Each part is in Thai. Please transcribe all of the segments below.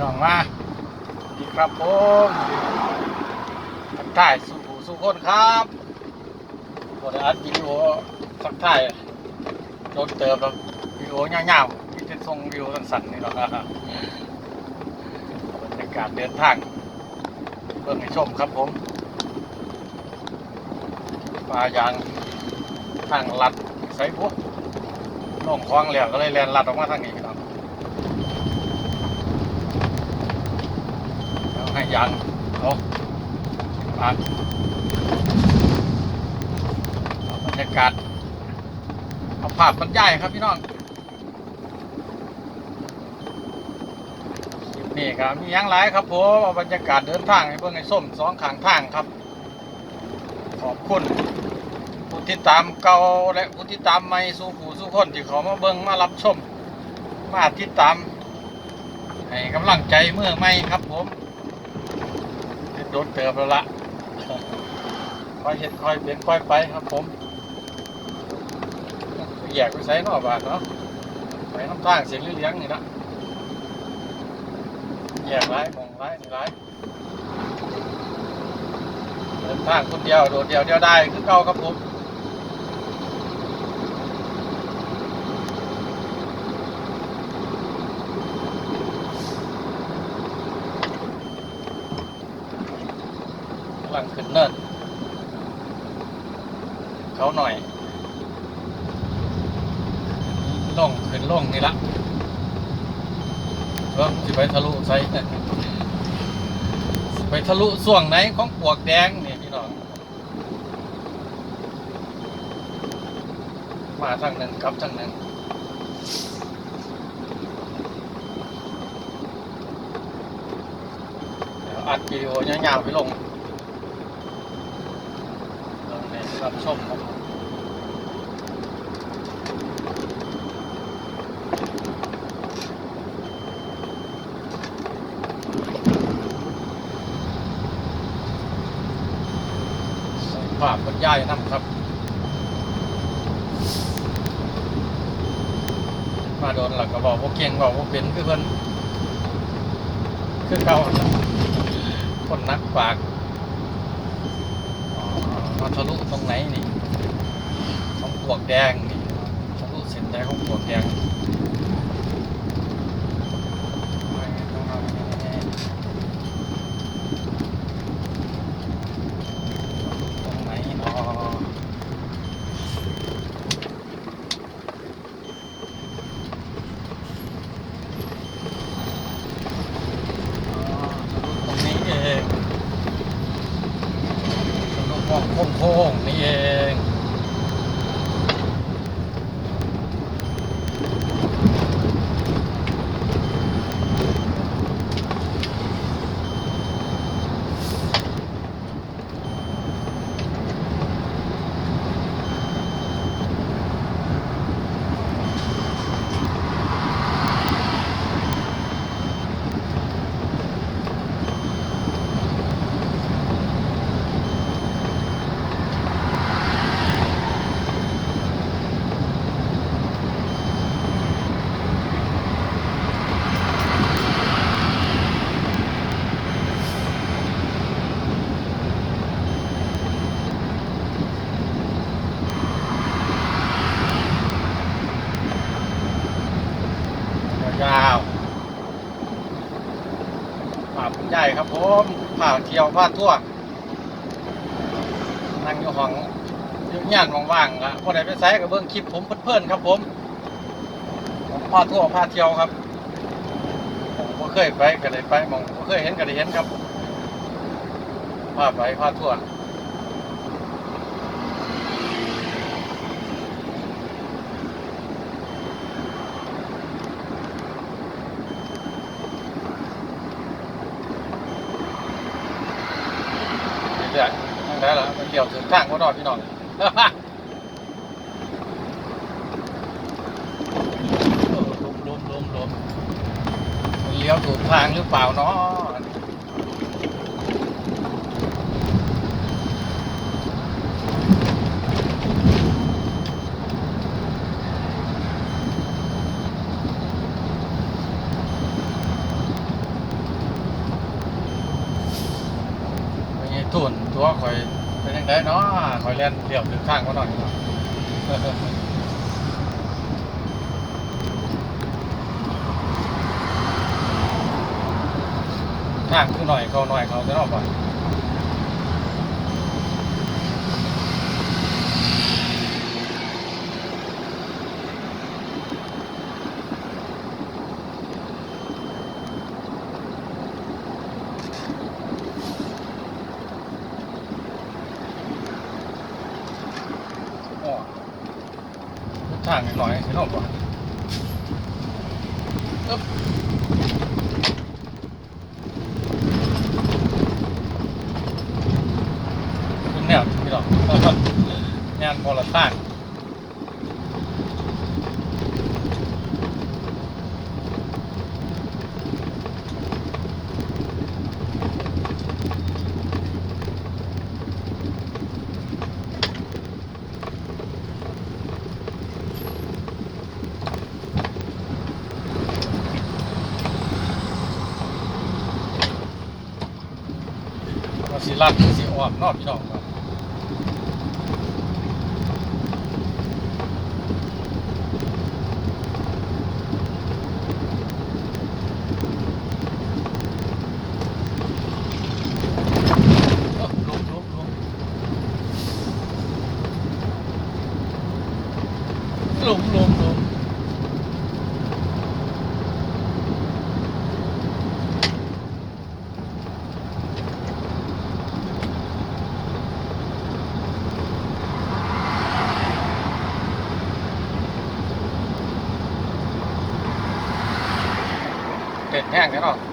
น้องมาดีครับผมทักทายสู่สู่คนครับบไดอัดวิดีโอทักทายโดนเติมแบบวิดีโอยาวๆที่จะส่งวิดีโอสั้นๆนี่เนาะบรรยากาศเดินทางเบิ่งให้ชมครับผมปลายางทางลัดใส่พวกน้องคลองแล้วก็เลยแลนลัดออกมาทางนี้พี่น้อง เอาให้ ยังเอาปากเอาบรรยากาศเอาภาพบรรยายครับพี่น้องคลิปนี้ครับมียังหลายครับผมเอาบรรยากาศเดินทางให้เบิ่งให้ส้มสองขางทางครับ ขอบคุณผู้ติดตามเก่าและผู้ติดตามใหม่สู่ผู้สู่คนที่เขามาเบิ่งมารับชม มาติดตามให้กำลังใจเมื่อไม่ครับผม โดนเติบแล้วละคอยเห็นคอยเป็นคอยไปครับผมแยกไปใช้นอกบาทเนาะไปน้ำตางเสียงเลี้ยงนี่นะแยกไรมองไรนี่ไรเดินทางคนเดียวโดดเดียวเดียวได้คือเก่าครับผม งขึ้นเนินเขาหน่อยล่องขึ้นล่องนี่ละเออสิไปทะลุใส่สิไปทะลุส่วงไหนของปวกแดงเนี่ยพี่น้องมาทางหนึ่งกลับทางหนึ่งอัดวิดีโอยาวๆไปลงลงใน รับชมครับใส่ภาพบรรยายนำครับ มาโดนหลักก็บอกพว่าเก่งบอกพว่าเป็นคือเพิ่นคือเก่าคนนักปาก มาทะลุตรงไหนนี่ของปวกแดงนี่ทะลุเส้นแดงของปวกแดงไม่ต้องเอาแน่ๆตรงไหนเนาะ ตรงนี้เองถนนมอง โค้งๆนี่เองยาว ๆผ่าใหญ่ครับผมผ่าเที่ยวผ่าทั่วนั่งอยู่ห้องอยุ่งยานว่างๆอะพอได้ไปใส่กับเบื้องคลิปผมเพื่อนๆครับผมผมพาทั่วพาเที่ยวครับผมก็เคยไปก็เลยไปมองก็เคยเห็นก็เลยเห็นครับพาไปพาทั่ว สียนั่งได้เหรอมันเกี่ยวถึงทางก็นอนพี่น้องลมลมลมมันเลี้ยวถูกทางหรือเปล่าเนาะตุ่น ตัวคอยเป็นยังไงเนาะคอยเล่นเรียบถึงข้างมาหน่อยข้าะทางคือหน่อยเขาหน่อยเขาจะรอบก่อนอ้อ ทางหน่อยจะรอบก่อนอึ๊บเป็นแนวที่หรอกงานโพลต้า สิลัดสิออกนอกพี่น้องครับ ลุกลุกลุกลุกลุกลุกเด็ด แห้งแน่น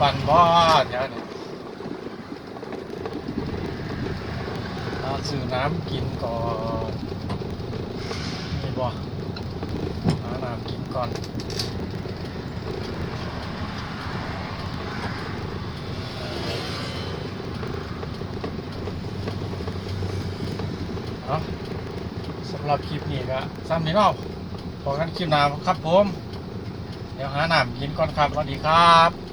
ปั่นบ่เดี๋ยวนี้เอาซื้อน้ำกินก่อนนี่บ่หาน้ำกินก่อนเอาสำหรับคลิปนี้ก็ซ้ำนี้เนาะพอกันคลิปหน้าครับผม เดี๋ยวหาน้ำกินก่อนครับสวัสดีครับ